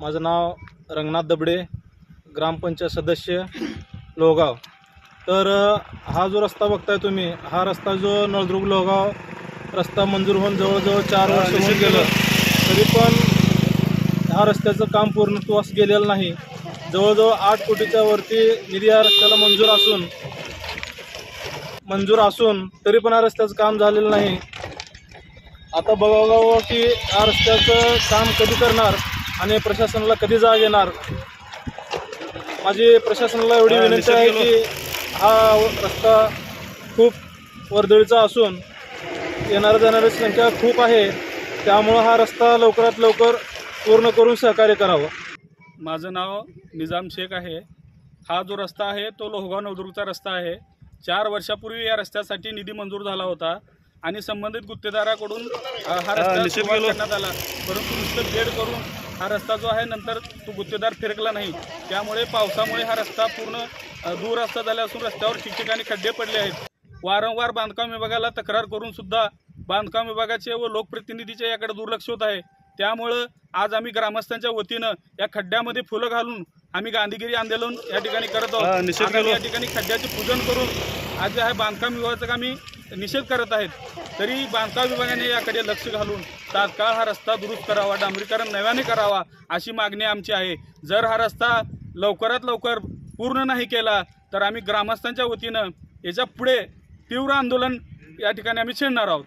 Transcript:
माझं नाव रंगनाथ दबडे ग्रामपंचायत सदस्य लोहगाव. तर हा जो रस्ता बघताय तुम्ही हा रस्ता जो नळदुर्ग लोहगाव रस्ता मंजूर होऊन जवळजवळ चार वर्ष होऊन गेलं. तरी पण ह्या रस्त्याचं काम पूर्णत्वास गेलेलं नाही. जवळजवळ आठ कोटीच्या वरती निधी या रस्त्याला मंजूर असून मंजूर असून तरी पण या रस्त्याचं काम झालेलं नाही. आता बघावं की या रस्त्याचं काम कधी करणार? आणि प्रशासनाला कधी जाग येणार? माझी प्रशासनाला एवढी विनंती आहे की हा रस्ता खूप वर्दळीचा असून येणाऱ्या जाणाऱ्याची संख्या खूप आहे. त्यामुळं हा रस्ता लवकरात लवकर पूर्ण करून सहकार्य करावं. माझं नाव निजाम शेख आहे. हा जो रस्ता आहे तो लोहगाव नवदुर्गचा रस्ता आहे. चार वर्षापूर्वी या रस्त्यासाठी निधी मंजूर झाला होता आणि संबंधित गुत्तेदाराकडून हा रस्ता करण्यात आला. परंतु नुसतं बेड करून हा रस्ता जो आहे नंतर तो गुत्तेदार फिरकला नाही. त्यामुळे पावसामुळे हा रस्ता पूर्ण दूर रस्ता झाला असून रस्त्यावर ठिकठिकाणी खड्डे पडले आहेत. वारंवार बांधकाम विभागाला तक्रार करून सुद्धा बांधकाम विभागाचे व लोकप्रतिनिधीचे याकडे दुर्लक्ष होत आहे. त्यामुळं आज आम्ही ग्रामस्थांच्या वतीनं या खड्ड्यामध्ये फुलं घालून आम्ही गांधीगिरी आंदोलन या ठिकाणी करत आहोत. या ठिकाणी खड्ड्याचे पूजन करून आज जे आहे बांधकाम विभागाचा आम्ही निषेध करत आहेत. तरी बांधकाम विभागाने याकडे लक्ष घालून तात्काळ हा रस्ता दुरुस्त करावा डांबरीकरण नव्याने करावा अशी मागणी आमची आहे. जर हा रस्ता लवकरात लवकर पूर्ण नाही केला तर आम्ही ग्रामस्थांच्या वतीनं याच्यापुढे तीव्र आंदोलन या ठिकाणी आम्ही छेडणार आहोत.